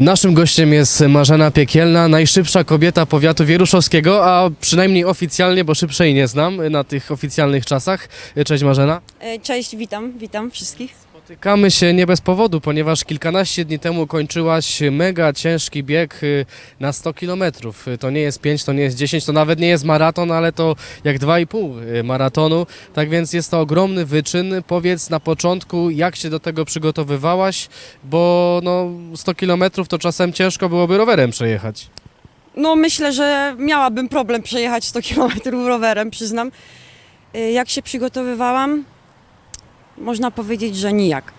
Naszym gościem jest Marzena Piekielna, najszybsza kobieta powiatu wieruszowskiego, a przynajmniej oficjalnie, bo szybszej nie znam na tych oficjalnych czasach. Cześć Marzena. E, Cześć, witam, witam wszystkich. Spotykamy się nie bez powodu, ponieważ kilkanaście dni temu kończyłaś mega ciężki bieg y, na 100 km. To nie jest 5, to nie jest 10, to nawet nie jest maraton, ale to jak 2,5 maratonu. Tak więc jest to ogromny wyczyn. Powiedz na początku, jak się do tego przygotowywałaś, bo no 100 km to czasem ciężko byłoby rowerem przejechać. No myślę, że miałabym problem przejechać 100 km rowerem, przyznam. Jak się przygotowywałam? Można powiedzieć, że nijak.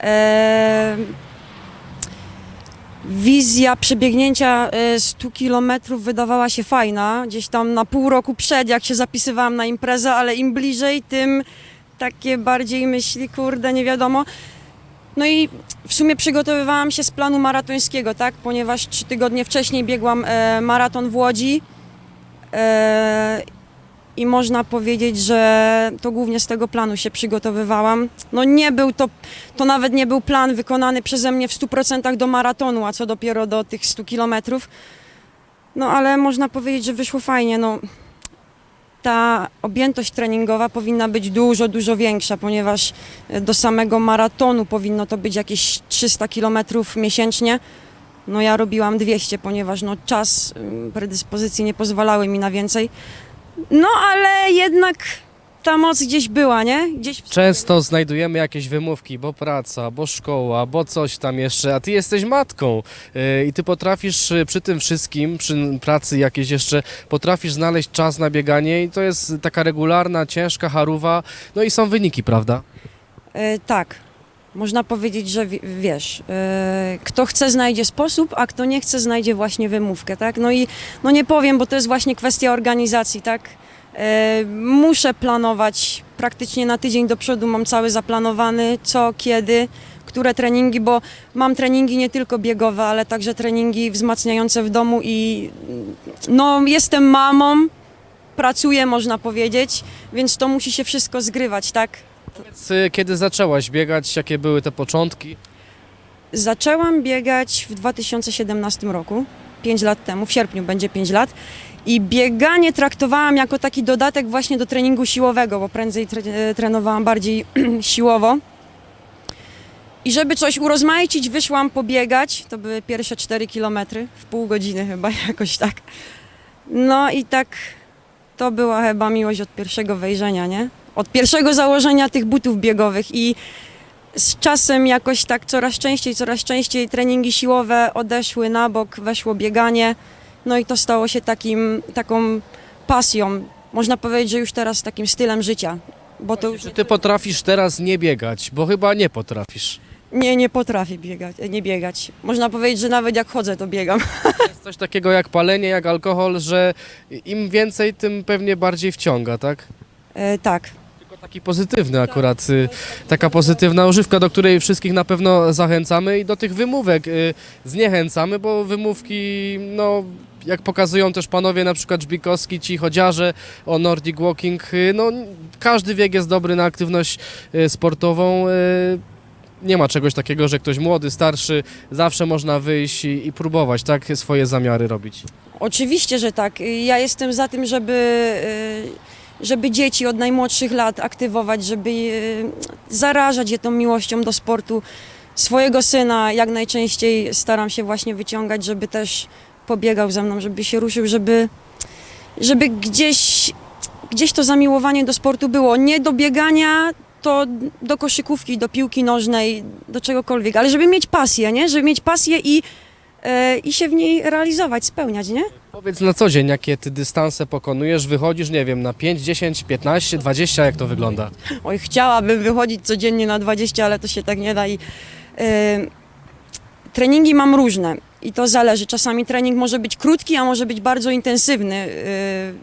E, Wizja przebiegnięcia e, 100 km wydawała się fajna, gdzieś tam na pół roku przed, jak się zapisywałam na imprezę, ale im bliżej, tym takie bardziej myśli, kurde, nie wiadomo. No i w sumie przygotowywałam się z planu maratońskiego, tak? Ponieważ trzy tygodnie wcześniej biegłam e, maraton w Łodzi. E, I można powiedzieć, że to głównie z tego planu się przygotowywałam. No nie był to, to nawet nie był plan wykonany przeze mnie w 100% do maratonu, a co dopiero do tych 100 kilometrów. No ale można powiedzieć, że wyszło fajnie. No, ta objętość treningowa powinna być dużo, dużo większa, ponieważ e, do samego maratonu powinno to być jakieś 300 km miesięcznie. No ja robiłam 200, ponieważ no czas, ym, predyspozycje nie pozwalały mi na więcej. No ale jednak ta moc gdzieś była, nie? Gdzieś w Często znajdujemy jakieś wymówki, bo praca, bo szkoła, bo coś tam jeszcze, a ty jesteś matką yy, i ty potrafisz yy, przy tym wszystkim, przy pracy jakieś jeszcze, potrafisz znaleźć czas na bieganie i to jest taka regularna, ciężka haruwa, no i są wyniki, prawda? E, tak. Można powiedzieć, że wi- wiesz, e, kto chce znajdzie sposób, a kto nie chce znajdzie właśnie wymówkę, tak? No i no nie powiem, bo to jest właśnie kwestia organizacji, tak? E, muszę planować praktycznie na tydzień do przodu, mam cały zaplanowany, co, kiedy, które treningi, bo mam treningi nie tylko biegowe, ale także treningi wzmacniające w domu i no jestem mamą, pracuję można powiedzieć, więc to musi się wszystko zgrywać, tak? Kiedy zaczęłaś biegać, jakie były te początki? Zaczęłam biegać w 2017 roku, 5 lat temu, w sierpniu będzie 5 lat. I bieganie traktowałam jako taki dodatek właśnie do treningu siłowego, bo prędzej e, trenowałam bardziej siłowo. I żeby coś urozmaicić, wyszłam pobiegać. To były pierwsze 4 kilometry, w pół godziny chyba jakoś tak. No i tak to była chyba miłość od pierwszego wejrzenia, nie? Od pierwszego założenia tych butów biegowych i z czasem jakoś tak coraz częściej, coraz częściej treningi siłowe odeszły na bok, weszło bieganie. No i to stało się takim, taką pasją. Można powiedzieć, że już teraz takim stylem życia. Bo to już Czy ty potrafisz teraz nie biegać? Bo chyba nie potrafisz. nie, nie potrafię biegać, nie biegać. Można powiedzieć, że nawet jak chodzę, to biegam. Jest coś takiego jak palenie, jak alkohol, że im więcej, tym pewnie bardziej wciąga, tak? E, tak. Taki pozytywny akurat, y, taka pozytywna używka, do której wszystkich na pewno zachęcamy i do tych wymówek y, zniechęcamy, bo wymówki, no jak pokazują też panowie, na przykład Żbikowski, ci chodziarze o Nordic Walking, y, no każdy wiek jest dobry na aktywność sportową. Nie ma czegoś takiego, że ktoś młody, starszy, zawsze można wyjść i, i próbować, tak, swoje zamiary robić. Oczywiście, że tak. Ja jestem za tym, żeby, żeby dzieci od najmłodszych lat aktywować, żeby y, zarażać je tą miłością do sportu. Swojego syna jak najczęściej staram się właśnie wyciągać, żeby też pobiegał ze mną, żeby się ruszył, żeby, żeby gdzieś, gdzieś to zamiłowanie do sportu było. Nie do biegania, to do koszykówki, do piłki nożnej, do czegokolwiek, ale żeby mieć pasję, nie? Żeby mieć pasję i, e, i się w niej realizować, spełniać, nie? Powiedz na co dzień, jakie ty dystanse pokonujesz, wychodzisz, nie wiem, na 5, 10, 15, 20, jak to wygląda? Oj, chciałabym wychodzić codziennie na 20, ale to się tak nie da i e, treningi mam różne i to zależy. Czasami trening może być krótki, a może być bardzo intensywny. E,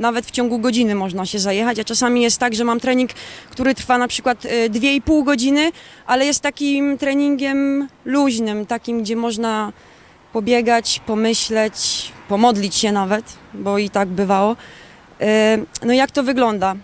nawet w ciągu godziny można się zajechać, a czasami jest tak, że mam trening, który trwa na przykład e, 2,5 godziny, ale jest takim treningiem luźnym, takim, gdzie można pobiegać, pomyśleć, pomodlić się nawet, bo i tak bywało. E, No jak to wygląda?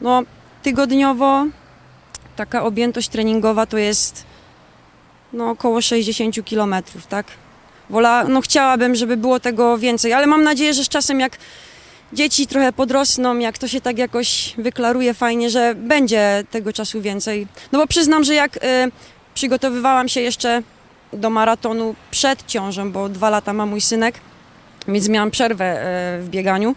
No tygodniowo taka objętość treningowa to jest no około 60 kilometrów, tak? Wola, no chciałabym, żeby było tego więcej, ale mam nadzieję, że z czasem jak dzieci trochę podrosną, jak to się tak jakoś wyklaruje fajnie, że będzie tego czasu więcej. No bo przyznam, że jak y, przygotowywałam się jeszcze do maratonu przed ciążą, bo dwa lata ma mój synek, więc miałam przerwę y, w bieganiu,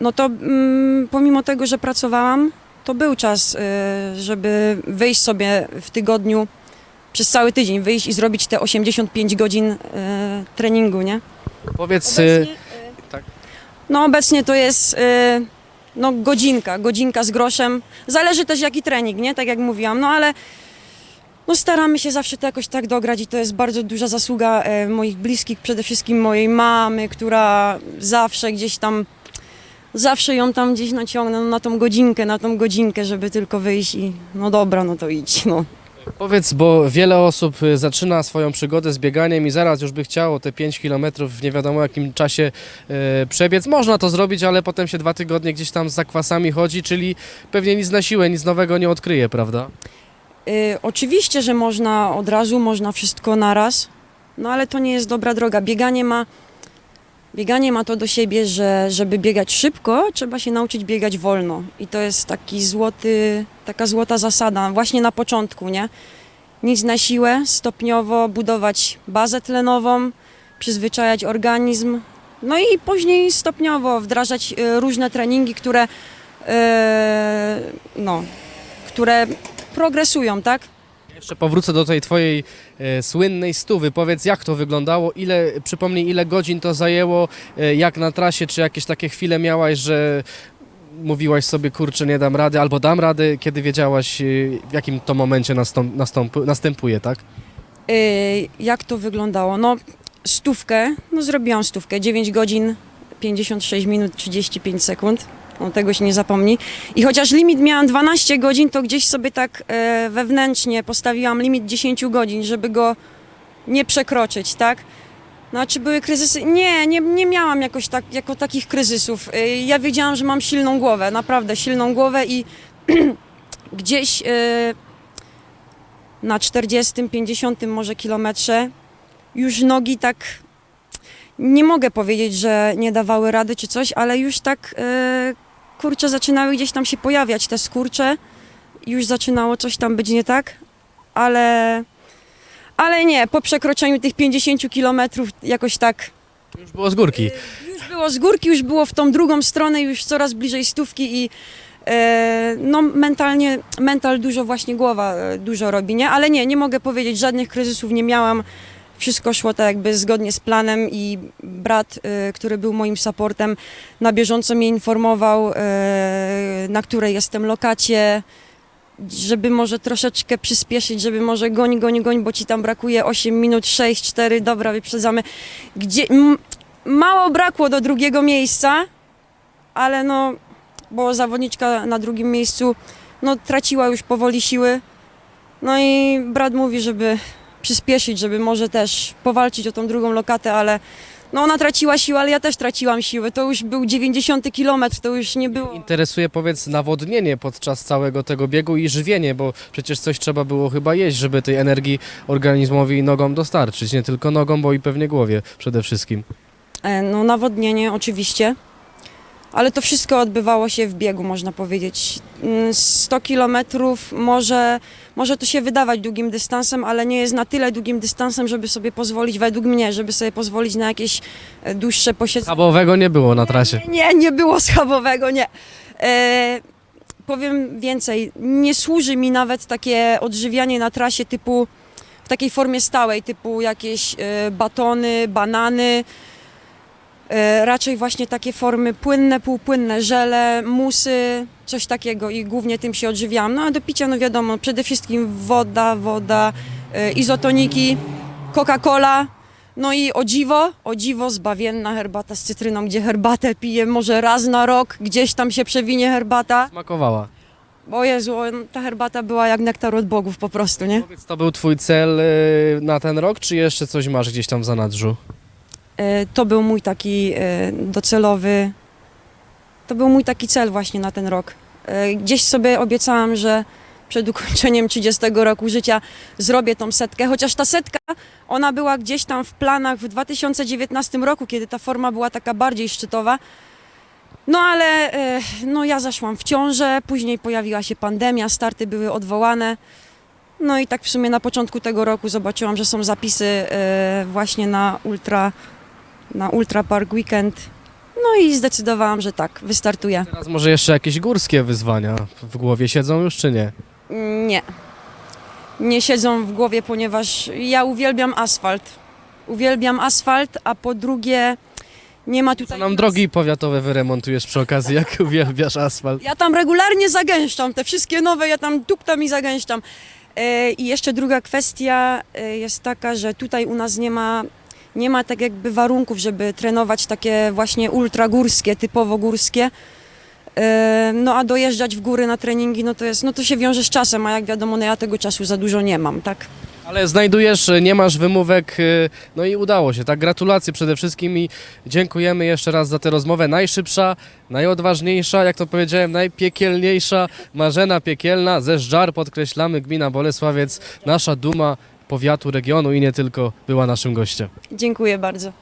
no to mm, pomimo tego, że pracowałam, to był czas, y, żeby wyjść sobie w tygodniu przez cały tydzień, wyjść i zrobić te 85 godzin y, treningu, nie? Powiedz, y, tak. No obecnie to jest no, godzinka, godzinka z groszem. Zależy też jaki trening, nie? Tak jak mówiłam, no ale no, staramy się zawsze to jakoś tak dograć i to jest bardzo duża zasługa e, moich bliskich, przede wszystkim mojej mamy, która zawsze gdzieś tam, zawsze ją tam gdzieś naciągnę no, na tą godzinkę, na tą godzinkę, żeby tylko wyjść i no dobra, no to idź, no. Powiedz, bo wiele osób y, zaczyna swoją przygodę z bieganiem i zaraz już by chciało te 5 km w nie wiadomo jakim czasie e, przebiec. Można to zrobić, ale potem się dwa tygodnie gdzieś tam z zakwasami chodzi, czyli pewnie nic na siłę, nic nowego nie odkryje, prawda? Y, oczywiście, że można od razu, można wszystko naraz, no ale to nie jest dobra droga. Bieganie ma, bieganie ma to do siebie, że żeby biegać szybko, trzeba się nauczyć biegać wolno. I to jest taki złoty, taka złota zasada właśnie na początku, nie? Nic na siłę, stopniowo budować bazę tlenową, przyzwyczajać organizm, no i później stopniowo wdrażać y, różne treningi, które, y, no, które progresują, tak? Jeszcze powrócę do tej twojej e, słynnej stówy. Powiedz, jak to wyglądało, ile, przypomnij, ile godzin to zajęło, e, jak na trasie, czy jakieś takie chwile miałaś, że mówiłaś sobie, kurczę, nie dam rady, albo dam rady, kiedy wiedziałaś, e, w jakim to momencie nastąp, nastąp, następuje, tak? Yy, jak to wyglądało? No, stówkę, no zrobiłam stówkę, 9 godzin, 56 minut, 35 sekund. No, tego się nie zapomni. I chociaż limit miałam 12 godzin, to gdzieś sobie tak e, wewnętrznie postawiłam limit 10 godzin, żeby go nie przekroczyć, tak? No, a czy były kryzysy? Nie, nie, nie miałam jakoś tak, jako takich kryzysów. E, Ja wiedziałam, że mam silną głowę, naprawdę silną głowę i gdzieś e, na 40, 50 może kilometrze już nogi tak nie mogę powiedzieć, że nie dawały rady czy coś, ale już tak e, kurcze zaczynały gdzieś tam się pojawiać te skurcze. Już zaczynało coś tam być nie tak, ale ale nie, po przekroczeniu tych 50 kilometrów jakoś tak Już było z górki. już było z górki, już było w tą drugą stronę, już coraz bliżej stówki i e, no mentalnie, mental dużo właśnie głowa e, dużo robi, nie? Ale nie, nie mogę powiedzieć, żadnych kryzysów nie miałam. Wszystko szło tak jakby zgodnie z planem i brat, e, który był moim supportem, na bieżąco mnie informował, e, na której jestem lokacie, żeby może troszeczkę przyspieszyć, żeby może goń, goń, goń, bo ci tam brakuje 8 minut, 6, 4, dobra, wyprzedzamy. Gdzie, mało brakło do drugiego miejsca, ale no, bo zawodniczka na drugim miejscu no, traciła już powoli siły. No i brat mówi, żeby przyspieszyć, żeby może też powalczyć o tą drugą lokatę, ale no ona traciła siłę, ale ja też traciłam siłę. To już był 90 kilometr, to już nie było. Interesuje, powiedz, nawodnienie podczas całego tego biegu i żywienie, bo przecież coś trzeba było chyba jeść, żeby tej energii organizmowi i nogom dostarczyć. Nie tylko nogom, bo i pewnie głowie przede wszystkim. E, No nawodnienie oczywiście, ale to wszystko odbywało się w biegu, można powiedzieć. Mm, 100 kilometrów może, może to się wydawać długim dystansem, ale nie jest na tyle długim dystansem, żeby sobie pozwolić, według mnie, żeby sobie pozwolić na jakieś e, dłuższe posiedzenie. Schabowego nie było na trasie. Nie, nie było schabowego, nie. E, powiem więcej, nie służy mi nawet takie odżywianie na trasie typu, w takiej formie stałej, typu jakieś e, batony, banany, raczej właśnie takie formy płynne, półpłynne, żele, musy, coś takiego i głównie tym się odżywiałam. No a do picia, no wiadomo, przede wszystkim woda, woda, e, izotoniki, Coca-Cola, no i o dziwo, o dziwo zbawienna herbata z cytryną, gdzie herbatę piję może raz na rok, gdzieś tam się przewinie herbata. Smakowała. Bo Jezu, ta herbata była jak nektar od bogów po prostu, nie? Powiedz, to był twój cel y, na ten rok, czy jeszcze coś masz gdzieś tam w zanadrzu? E, To był mój taki e, docelowy, to był mój taki cel właśnie na ten rok. E, Gdzieś sobie obiecałam, że przed ukończeniem 30 roku życia zrobię tą setkę, chociaż ta setka, ona była gdzieś tam w planach w 2019 roku, kiedy ta forma była taka bardziej szczytowa. No ale no, ja zaszłam w ciążę, później pojawiła się pandemia, starty były odwołane. No i tak w sumie na początku tego roku zobaczyłam, że są zapisy właśnie na Ultra, na Ultra Park Weekend. No i zdecydowałam, że tak, wystartuję. Teraz może jeszcze jakieś górskie wyzwania w głowie siedzą już, czy nie? Nie. Nie siedzą w głowie, ponieważ ja uwielbiam asfalt. Uwielbiam asfalt, a po drugie nie ma tutaj... nam drogi powiatowe wyremontujesz przy okazji, jak uwielbiasz asfalt. Ja tam regularnie zagęszczam, te wszystkie nowe, ja tam duptam i zagęszczam. E, I jeszcze druga kwestia e, jest taka, że tutaj u nas nie ma, nie ma tak jakby warunków, żeby trenować takie właśnie ultragórskie, typowo górskie. E, No a dojeżdżać w góry na treningi, no to jest, no to się wiąże z czasem, a jak wiadomo, no ja tego czasu za dużo nie mam, tak? Ale znajdujesz, nie masz wymówek, y, no i udało się, tak? Gratulacje przede wszystkim i dziękujemy jeszcze raz za tę rozmowę. Najszybsza, najodważniejsza, jak to powiedziałem, najpiekielniejsza Marzena Piekielna ze Żdżar, podkreślamy, gmina Bolesławiec, nasza duma powiatu, regionu i nie tylko była naszym gościem. Dziękuję bardzo.